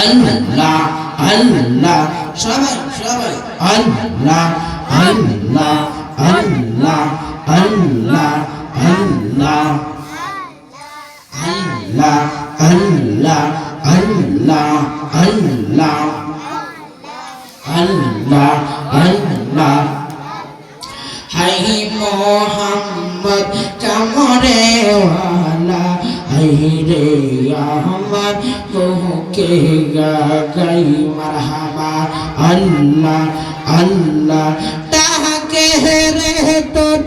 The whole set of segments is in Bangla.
আল্লাহ আল্লাহ সবাই সবাই আল্লাহ আল্লাহ আল্লাহ আল্লাহ আল্লাহ আল্লাহ আল্লাহ আল্লাহ আল্লাহ আল্লাহ আল্লাহ হাই মোহাম্মদ কামরে ওয়ালা রে আমার কোকে গাই মারহাবা। আল্লাহ আল্লাহ, তাহাকে রে তোর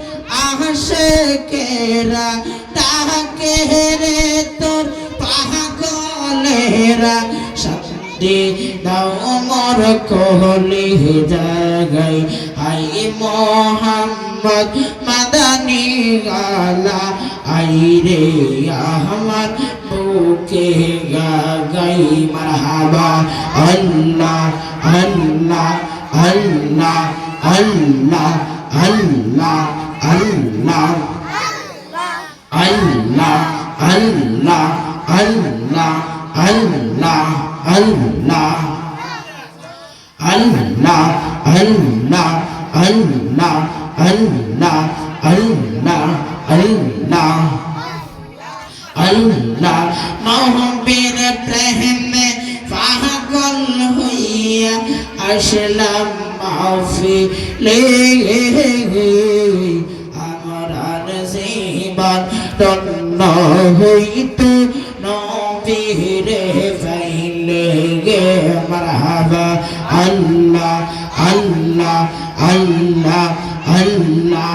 আহসে কেরা তাহাকে রে তোর পাগলেরা। শক্তি দাও মর কোহলি জাগাই। আই মোহাম্মদ, মাদানি গালা। আই রে আমার বুকে গাই মারহাবা আল্লাহ আল্লাহ আল্লাহ আল্লাহ আল্লাহ আল্লাহ আল্লাহ আল্লাহ আল্লাহ আল্লাহ আল্লাহ আল্লাহ আল্লাহ আল্লাহ আল্লাহ আল্লাহ Allah Allah mohum bir prehme fahakol huya ashlam mafi lehi amran ziban তন্ন হইতে নবীরে ফাইলে গে মারহাবা আল্লাহ আল্লাহ আল্লাহ আল্লাহ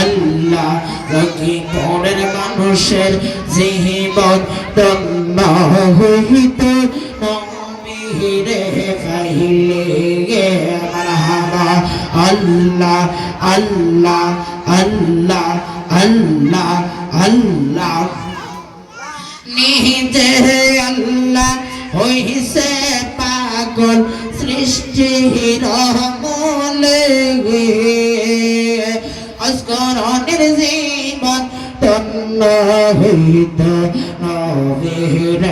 আল্লাহ পরের মানুষের জীবন আল্লাহ আল্লাহ আল্লাহ আল্লাহ আল্লাহ। নিজে আল্লাহ পাগল সৃষ্টির মলে অস্করণের জীবন نبيت نبيه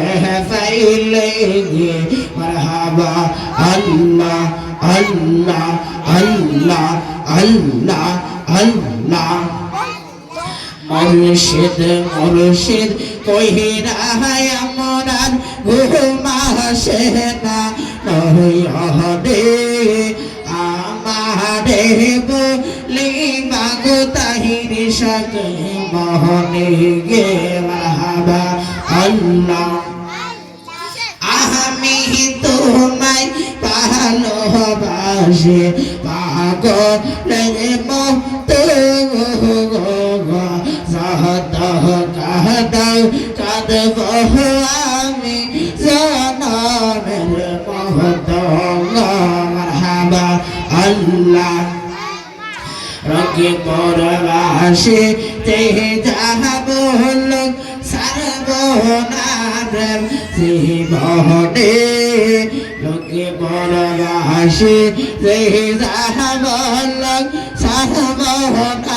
فإليه مرحبا الله الله الله الله الله মুর্শিদ মুর্শিদ কহিরা আমার ঘুমা সেনা নহে আমারে বলি মাগো তাহির সাকে মহনে গে মারহাবা আল্লাহ। আমি তোমায় ভালোবাসি পাগলের মতো সহত কাদাও কাঁদব আমি, জনমের মহত আল্লাহ। রঙে পরবাসে তেহে যাহাব লোক সারবনার সেই মহনে রঙে পরবাসে তেহে যাহাব লোক সারবনার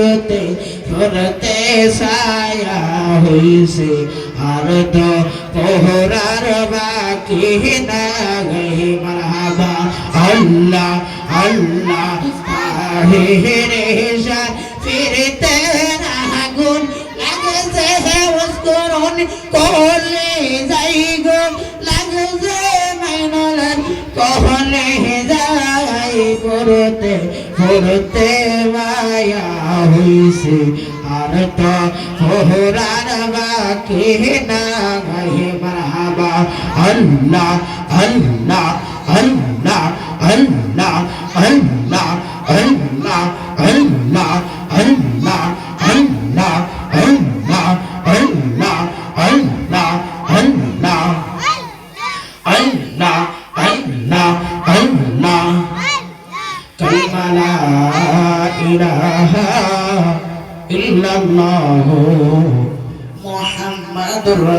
পুরতে পুরতে ছায়া হইছে। আর তো পোহরার বাকি না গই মারহাবা, আল্লাহ আল্লাহ রে শা ফিরতে আগুন লাগছে। উস্করণ কলে যাই গো লাগছে মাইনলার কহলে যাই করতে করতে মায়া হইছে। আর তো হোরার বাকি না গায়ে মারাবা আল্লাহ আল্লাহ আল্লাহ আল্লাহ আল্লাহ আল্লাহ আল্লাহ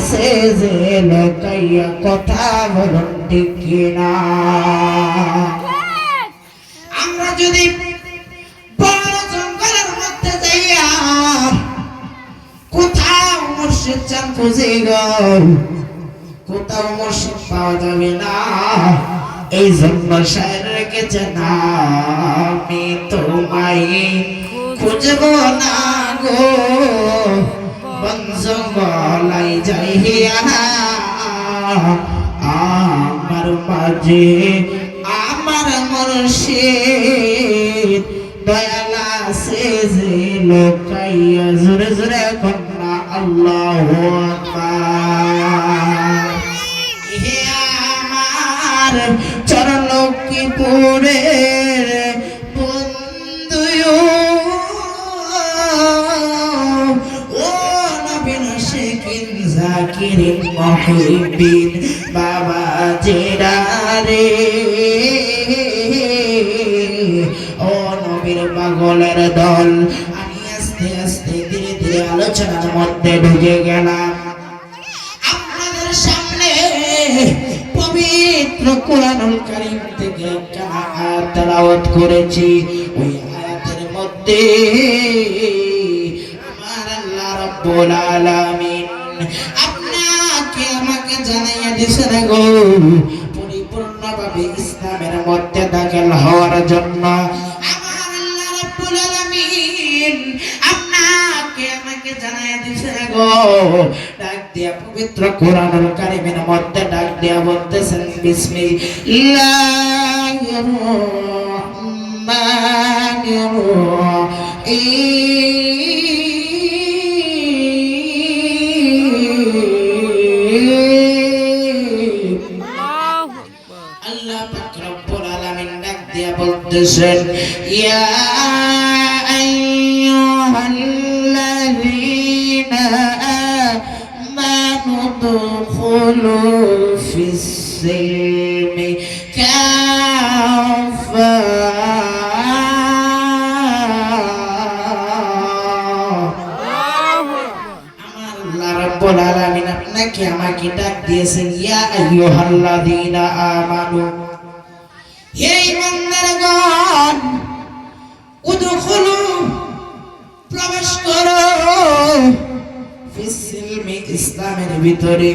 আসে যে লোকাইয়া কথা বলুন, ঠিক না আমরা যদি বড় জঙ্গলের মধ্যে যাইয়া কোথাও মুর্শিদ চান খুঁজে গো, কোথাও মুর্শিদ পাওয়া যাবে না। এই জন্য শায়ের রেখেছে না, আমি তোমায় খুঁজব না গো। বঞ্জঙ্গলাই যাইয়া আমার মাঝে আমার মুর্শিদ দয়ালা সে যে লোকাইয়া জোরে জোরে আল্লাহ হে করেছি। ওই আয়াতের মধ্যে আমার আল্লাহ রাব্বুল আলামিন আপনাকে আমাকে জানাইয়া দিয়েছেন গো পরিপূর্ণভাবে ইসলামের মধ্যে দাখিল হওয়ার জন্য আমার আল্লাহ রাব্বুল আলামিন আপনাকে আমাকে জানাইয়া দিয়েছেন গো ডাক দিয়া পবিত্র কোরআনুল কারীমের মধ্যে ডাক দিয়া বলতেছেন বিসমিল্লাহির রহমানির রহিম আল্লাহ পাক রব্বুল আলামিন ডাক দিয়া বলতেছেন ইয়া আইয়ুহাল্লাযীনা আমানু দুখুলু ফিস সিলমি আপনাকে আমাকে ডাক দিয়েছেন, ইয়া আইয়ুহাল্লাযীনা আমানু, হে ইমানদারগণ, উদখুলু, প্রবেশ করো ফিসিলমি ইসলামের ভিতরে।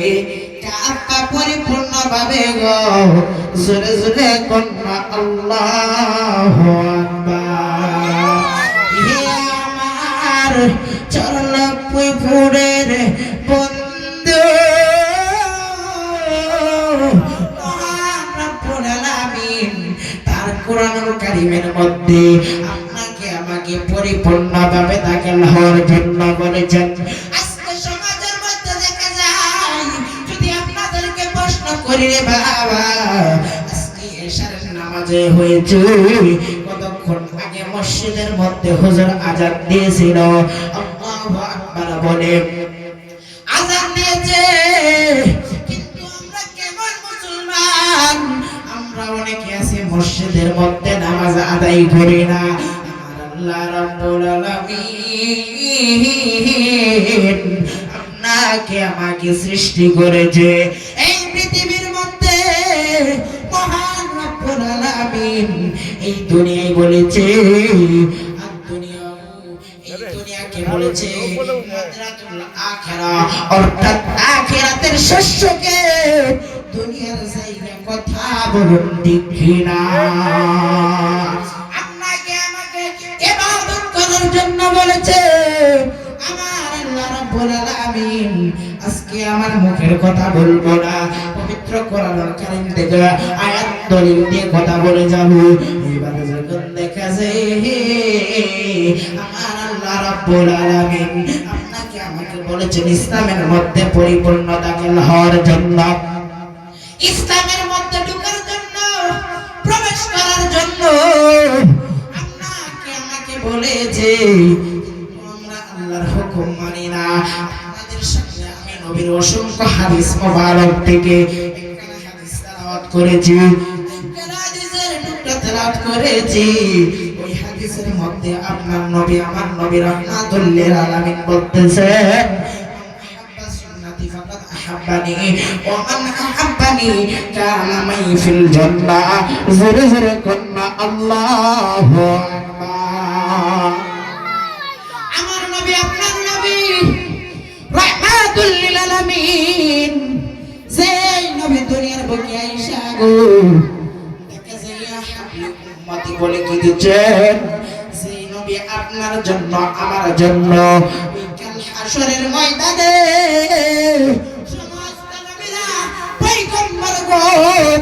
কাপা পরিপূর্ণ ভাবে গো, জোরে জোরে হে আমার চরণ পুকুরের বন্ধু কারীমের মধ্যে আপনাকে আমাকে পরিপূর্ণভাবে দাখিল হওয়ার জন্য বলেছেন। কতক্ষণ আগে মসজিদের মধ্যে হুজুর আজান দিয়েছিল? বলে মসজিদের মধ্যে নামাজ আদায় করি না। আমার আল্লাহ রাব্বুল আলামিন আপনাকে আমাকে সৃষ্টি করেছে। এই পৃথিবীর মধ্যে মহান রব্বুল আলামিন এই দুনিয়ায় বলেছে এই বলেছে অর্থাৎ আখিরাতের শস্যকে দুনিয়ার জায়গা কথা বলুন ঠিক না আপনাকে আমাকে করার জন্য বলেছে। আমার আল্লাহ রাব্বুল আলামিন। আজকে আমার মুখের কথা বলব না। পবিত্র কারীম থেকে আয়াত, দলিল দিয়ে কথা বলে যাব। এবারে যখন দেখা যায়, আমার আল্লাহ রাব্বুল আলামিন আপনাকে আমাকে বলেছেন, ইসলামের মধ্যে পরিপূর্ণতা হওয়ার জন্য। ইসলামের জন্য আপনাকে আমাকে বলেছে আমরা আল্লাহর হুকুম মানি না আপনাদের সামনে আমি নবীর অসংখ্য হাদিস মোবারক থেকে একখানা হাদিস তেলাওয়াত করেছি একখানা হাদিসের টুকরা তেলাওয়াত করেছি ওই হাদিসের মধ্যে আপনার নবী আমার নবী রহমাতুল লিল আলামিন বলতেছেন أحب سنتي فقد أحبني ومن أحبني كان معي في الجنة زر زر كنا আল্লাহ আমার নবী, আপনার নবী, রহমাতুল লিল আলামিন। সেই নবী দুনিয়ার বুকে আইসা গো উম্মতি বলে কি দিচ্ছেন? সেই নবী আপনার জন্য, আমার জন্য বিকাল হাসরের ময়দানে সমস্ত নবীরা পয়গম্বরগণ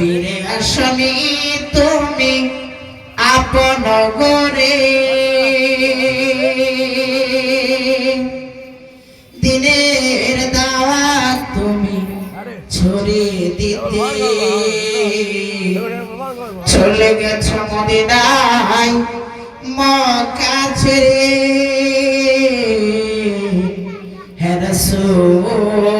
ফিরে আসনি তুমি আপন গরে দিনের দাওয়াত তুমি ছড়িয়ে দিতে। চলে গেছ মদিনায় মক্কা ছেড়ে। হে রাসূল।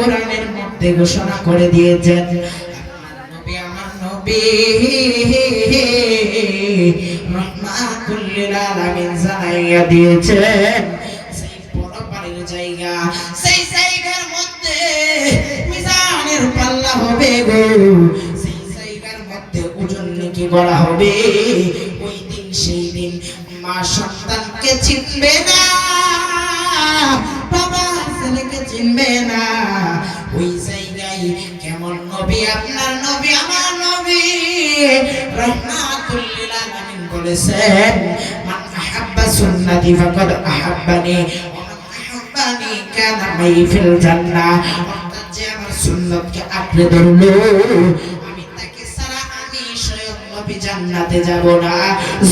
কোরআনের মধ্যে ঘোষণা করে দিয়েছেন পাল্লা হবে গো, সেই মধ্যে ওজন নাকি বলা হবে, ওই দিন সেই দিন মা সন্তানকে চিনবে না, বাবা ছেলেকে চিনবে না। বলেছেন, মান আহাব্বা সুন্নতি ফাকাদ আহাব্বানি আহাব্বানি কানা মাই ফিল জান্নাহ অর্থাৎ যে আমার সুন্নতকে আঁকড়ে ধরলো, আমি তাকে ছাড়া আমি স্বয়ং নবী জান্নাতে যাব না।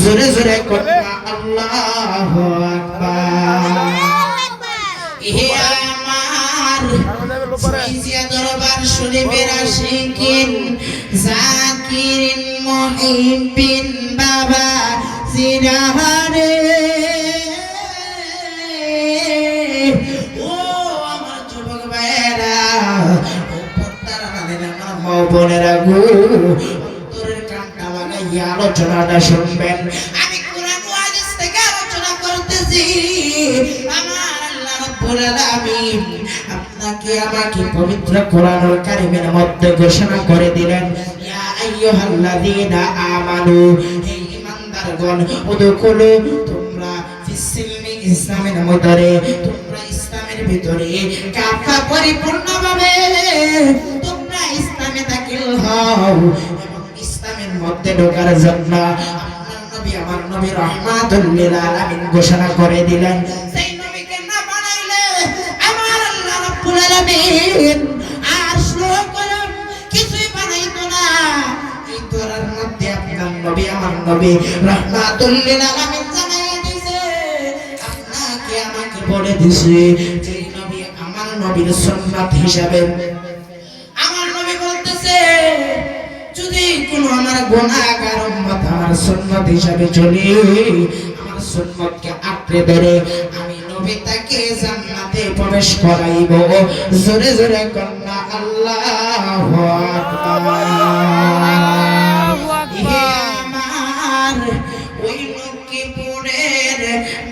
জোরে জোরে কন্যা আল্লাহু আকবার। হে আমার ফাইজিয়া দরবার শরীফের আশিকিন, জাকিরিন মুহিব্বিন বাবা জিরাহারে ও আমার যুবক ভাইয়েরা, ও পর্দার আড়ালের আমার মা বোনেরা গো আলোচনাটা শুনবেন। আমি কোরআন ও হাদিস থেকে আলোচনা করতেছি। আমার আল্লাহ রাব্বুল আলামিন আপনাকে আমাকে পবিত্র কোরআনুল কারীমের মধ্যে ঘোষণা করে দিলেন, ইয়া আইয়ুহাল্লাযীনা আমানু, হে ঈমানদারগণ উদখুলু তোমরা ফিসসিলমি ইসলামের মধ্যে তোমরা ইসলামের ভিতরে কাফা পরিপূর্ণভাবে, তোমরা ইসলামে দাখিল হও এবং ইসলামের মধ্যে ঢোকার জন্য আপনার নবী আমার নবী রহমাতুল লিল আলামিন ঘোষণা করে দিলেন। সেই নবীকে না বানাইলে আমার আল্লাহ রাব্বুল আলামিন নবী আমার নবী। রহমাতুল লিল আলামিন জানাইয়া দিয়েছে আপনাকে আমাকে বলে দিছে যে নবী আমার নবীর সুন্নাত হিসাবে। আমার নবী বলতেছে যদি কোনো আমার গুনাহগার উম্মত আমার সুন্নাত হিসাবে চলি আমার সুন্নতকে আঁকড়ে ধরে আমি নবী তাকে জান্নাতে প্রবেশ করাইব। জোরে জোরে কন্যা আল্লাহু আকবার। হে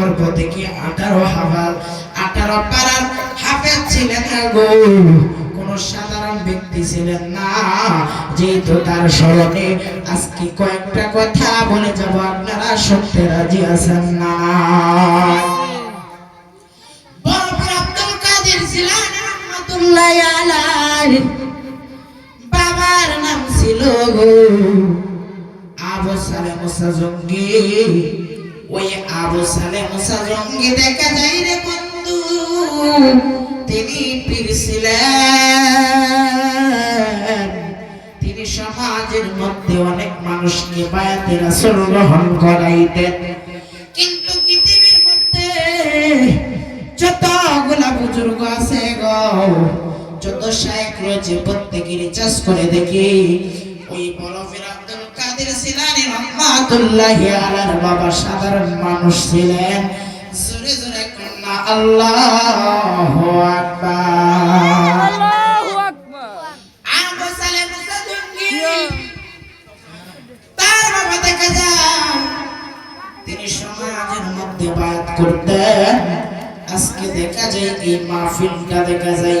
গর্ভ থেকে আঠারো হাফাল আঠারো পাড়ার হাফেজ ছিলেন গো। কোন সাধারণ ব্যক্তি ছিলেন না। যেহেতু তার স্মরণে আজকে কয়েকটা কথা বলে যাব। আপনারা শুনতে রাজি আছেন না? বাবার নাম ছিল গো আবু সালে মুসা ওই সালে মুসা দেখা যায় রে বন্ধু, তিনি তিনি সমাজের মধ্যে অনেক মানুষকে গ্রহণ করাইতেন। কিন্তু পৃথিবীর মধ্যে যতগুলা বুজুর্গ আছে গো, যত শায়েখ রয়েছে প্রত্যেকে রিচার্জ করে দেখি, ওই বরফের রহমাতুল্লাহি আলার বাবা সাধারণ মানুষ ছিলেন। জোরে জোরে কন্যা আল্লাহু আকবার। আল্লাহু আকবার। আবু সালেম মুসাদুঙ্গি তার বাবা দেখা যায় তিনি সমাজের মধ্যে বায়াত করতেন। আজকে দেখা যায় এই মাহফিলটা দেখা যায়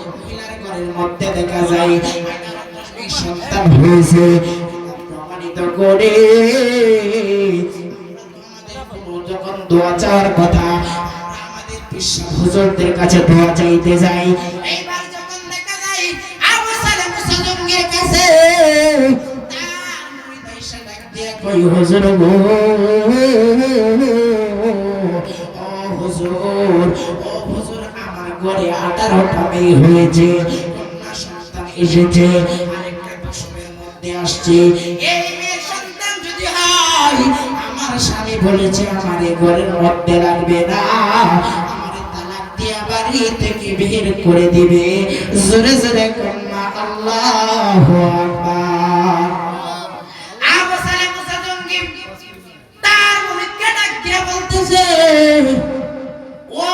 ঘরের মধ্যে দেখা যায় সন্তান হয়েছে, প্রমাণিত করে। যখন দোয়া চাওয়ার কথা হুজুরদের কাছে দোয়া চাইতে যাই। হুজুর? গো হুজুর হুজুর, আমার ঘরে আঠারোটা মেয়ে হয়েছে। এসেছে, আরেকটা মধ্যে আসছে যদি আমার স্বামী বলেছে আমার এই ঘরের মধ্যে লাগবে না বাড়ি থেকে বের করে দিবে। জোরে জোরে কন্যা, আল্লাহু তার বলতেছে, ও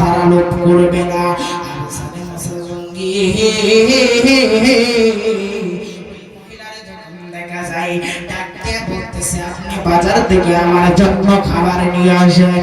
তারা করবে না দেখা যায় ডাক দিয়ে বলতেছে আপনি বাজার থেকে আমার জন্য খাবার নিয়ে আসেন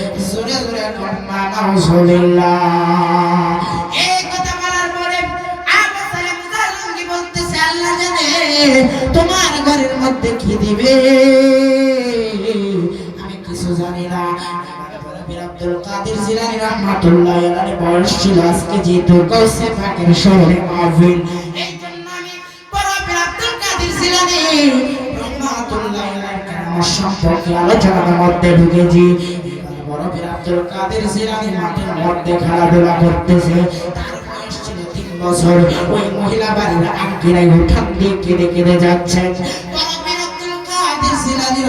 কন্যা এই কথা বলার পরে আবু সালেম মুসা বলতেছে, আল্লাহ জানে তোমার ঘরের মধ্যে কি দিবে? আমি কিছু জানি না। আব্দুল কাদের জিলানী রহমাতুল্লাহ আলাইহি বয়স ছিল আজকে যেহেতু কৌসে পাকের শহরে মাহফিল। এই জন্য আমি বড় বীর আব্দুল আলোচনার মধ্যে ঢুকেছি। আব্দুল কাদের জিলানী মাঠের মধ্যে খেলাধুলা করতেছে তার বয়স তিন বছর ওই মহিলা বাড়ির আঙ্কিরাই উঠান দিয়ে কেঁদে কেঁদে কাদের জিলানী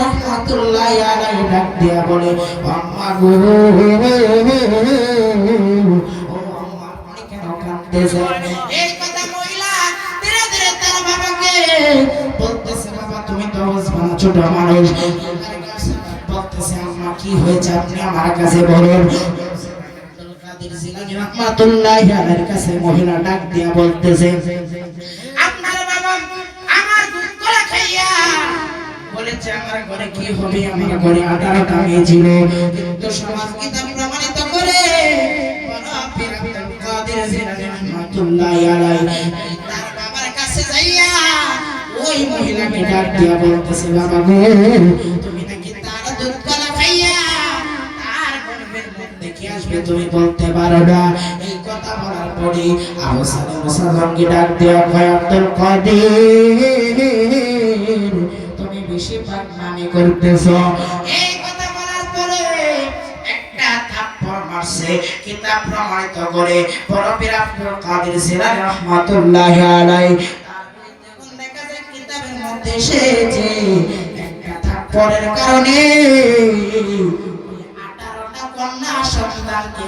আলাইহি ডাক দিয়া বলে আম্মা গো ও আম্মা বলতেছে বাবা তুমি তো ছোট মানুষ কি হয়েছে আপনি আমার কাছে বলুন? ওই মহিলাকে তুমি তুমি বলতে পারো না। এই কথা বলার পরে আবু সালেম মুসালমানকে ডাক দেওয়া কয় আব্দুল কাদের, তুমি বেশি পাগলামি করতেছো। এই কথা বলার পরে একটা থাপ্পড় মারছে, কিতাব প্রমাণিত করে বড় আব্দুল কাদের জিলানী রহমাতুল্লাহি আলাইহি। কিতাবের মধ্যে এসেছে, একটা থাপ্পড়ের কারণে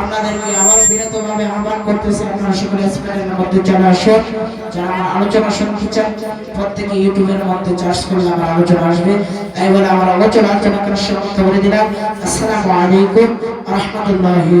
আপনাদেরকে আবার বিরতভাবে আহ্বান করতেছি। আপনারা সকলে স্প্যানের মধ্যে চলে আসুন। যারা আলোচনা শুনতে চান প্রত্যেকে ইউটিউবের মধ্যে চার্জ করলে আমার আলোচনা আসবে। তাই বলে আমার আলোচনা আলোচনা করার সমাপ্ত করে দিলাম। আসসালামু আলাইকুম রহমতুল্লাহি